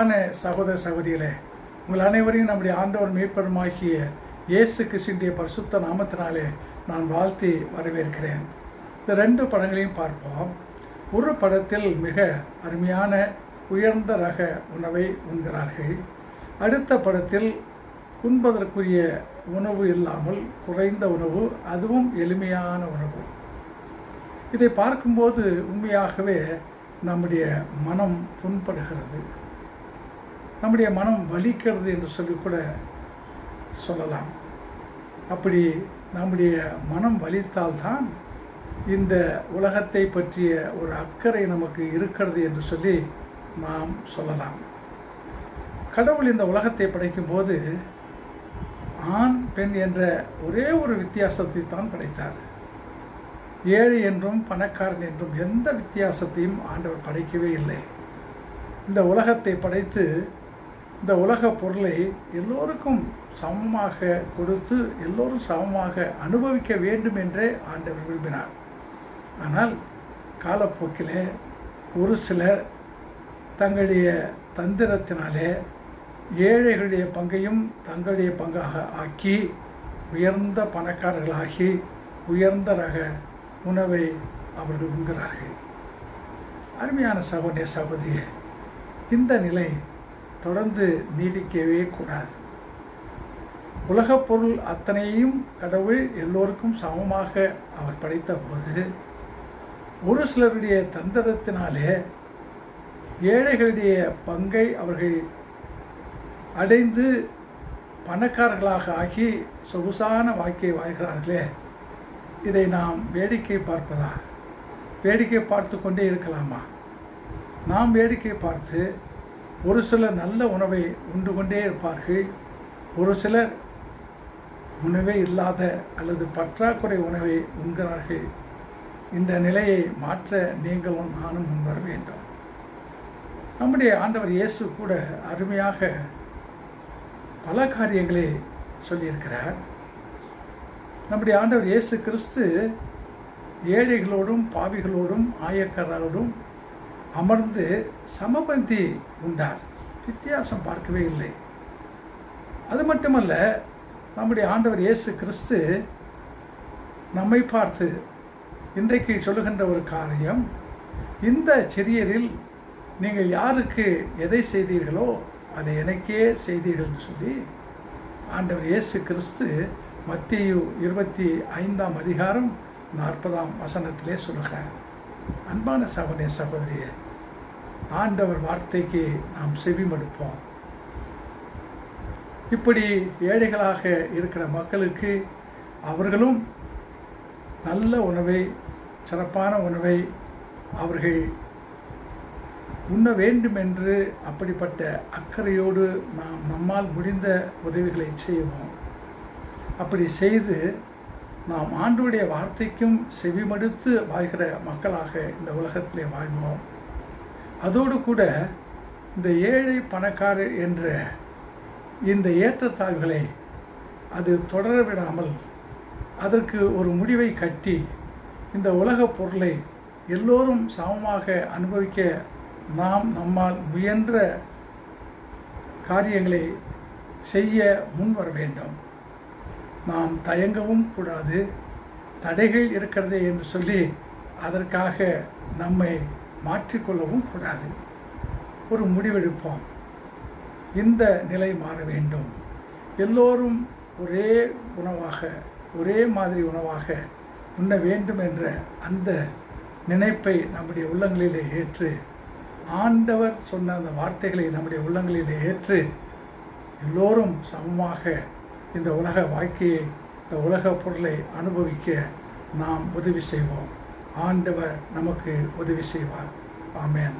சகோதர சகோதரிகளே உங்கள் அனைவரையும் நம்முடைய ஆண்டவர் மீட்பருமாகிய இயேசு கிறிஸ்துடைய பரிசுத்த நாமத்தினாலே நான் வாழ்த்தி வரவேற்கிறேன். இந்த ரெண்டு படங்களையும் பார்ப்போம். ஒரு படத்தில் மிக அருமையான உயர்ந்த ரக உணவை உண்கிறார்கள். அடுத்த படத்தில் உண்பதற்குரிய உணவு இல்லாமல் குறைந்த உணவு அதுவும் எளிமையான உணவு. இதை பார்க்கும்போது உண்மையாகவே நம்முடைய மனம் புண்படுகிறது. நம்முடைய மனம் வலிக்கிறது என்று சொல்லி கூட சொல்லலாம். அப்படி நம்முடைய மனம் வலித்தால்தான் இந்த உலகத்தை பற்றிய ஒரு அக்கறை நமக்கு இருக்கிறது என்று சொல்லி நாம் சொல்லலாம். கடவுள் இந்த உலகத்தை படைக்கும்போது ஆண் பெண் என்ற ஒரே ஒரு வித்தியாசத்தை தான் படைத்தார். ஏழை என்றும் பணக்காரன் என்றும் எந்த வித்தியாசத்தையும் ஆண்டவர் படைக்கவே இல்லை. இந்த உலகத்தை படைத்து இந்த உலக பொருளை எல்லோருக்கும் சமமாக கொடுத்து எல்லோரும் சமமாக அனுபவிக்க வேண்டும் என்றே ஆண்டவர் விரும்பினார். ஆனால் காலப்போக்கில் ஒரு சிலர் தங்களுடைய தந்திரத்தினாலே ஏழைகளுடைய பங்கையும் தங்களுடைய பங்காக ஆக்கி உயர்ந்த பணக்காரர்களாகி உயர்ந்த ரக உணவை அவர்கள் உண்கிறார்கள். அருமையான சகோதரிய சகோதரியே இந்த நிலை தொடர்ந்து நீடிக்கவே கூடாது. உலகப் பொருள் அத்தனையும் கடவுள் எல்லோருக்கும் சமமாக அவர் படைத்த போது ஒரு சிலருடைய தந்திரத்தினாலே ஏழைகளுடைய பங்கை அவர்கள் அடைந்து பணக்காரர்களாக ஆகி சொகுசான வாழ்க்கையை வாழ்கிறார்களே இதை நாம் வேடிக்கை பார்ப்பதா? வேடிக்கை பார்த்து கொண்டே இருக்கலாமா? நாம் வேடிக்கை பார்த்து ஒரு சிலர் நல்ல உணவை உண்டு கொண்டே இருப்பார்கள். ஒரு சிலர் உணவே இல்லாத அல்லது பற்றாக்குறை உணவை உண்கிறார்கள். இந்த நிலையை மாற்ற நீங்களும் நானும் முன்வர வேண்டும். நம்முடைய ஆண்டவர் இயேசு கூட அருமையாக பல காரியங்களை சொல்லியிருக்கிறார். நம்முடைய ஆண்டவர் இயேசு கிறிஸ்து ஏழைகளோடும் பாவிகளோடும் ஆயக்காரரோடும் அமர்ந்து சமபந்தி உண்டார். வித்தியாசம் பார்க்கவே இல்லை. அது மட்டுமல்ல நம்முடைய ஆண்டவர் இயேசு கிறிஸ்து நம்மை பார்த்து இன்றைக்கு சொல்லுகின்ற ஒரு காரியம் இந்த சிறியரில் நீங்கள் யாருக்கு எதை செய்தீர்களோ அதை எனக்கே செய்தீர்கள்னு சொல்லி ஆண்டவர் இயேசு கிறிஸ்து மத்தியு இருபத்தி ஐந்தாம் அதிகாரம் நாற்பதாம் வசனத்திலே சொல்கிறார். அன்பான சகோதரிய சகோதரியே ஆண்டவர் வார்த்தைக்கு நாம் செவிமடுப்போம். இப்படி ஏழைகளாக இருக்கிற மக்களுக்கு அவர்களும் நல்ல உணவை சிறப்பான உணவை அவர்கள் உண்ண வேண்டும் என்று அப்படிப்பட்ட அக்கறையோடு நாம் நம்மால் முடிந்த உதவிகளை செய்வோம். அப்படி செய்து நாம் ஆண்டுடைய வார்த்தைக்கும் செவிமடுத்து வாழ்கிற மக்களாக இந்த உலகத்திலே வாழ்வோம். அதோடு கூட இந்த ஏழை பணக்காரர் என்ற இந்த ஏற்றத்தாழ்வுகளை அது தொடர விடாமல் அதற்கு ஒரு முடிவை கட்டி இந்த உலகப் பொருளை எல்லோரும் சமமாக அனுபவிக்க நாம் நம்மால் முயன்ற காரியங்களை செய்ய முன்வர வேண்டும். நாம் தயங்கவும் கூடாது தடைகள் இருக்கிறதே என்று சொல்லி அதற்காக நம்மை மாற்றிக்கொள்ளவும் கூடாது. ஒரு முடிவெடுப்போம். இந்த நிலை மாற வேண்டும். எல்லோரும் ஒரே உணவாக ஒரே மாதிரி உணவாக உண்ண வேண்டும் என்ற அந்த நினைப்பை நம்முடைய உள்ளங்களிலே ஏற்று ஆண்டவர் சொன்ன அந்த வார்த்தைகளை நம்முடைய உள்ளங்களிலே ஏற்று எல்லோரும் சமமாக இந்த உலக வாழ்க்கையை இந்த உலக பொருளை அனுபவிக்க நாம் உதவி செய்வோம். ஆண்டவர் நமக்கு உதவி செய்வார். ஆமேன்.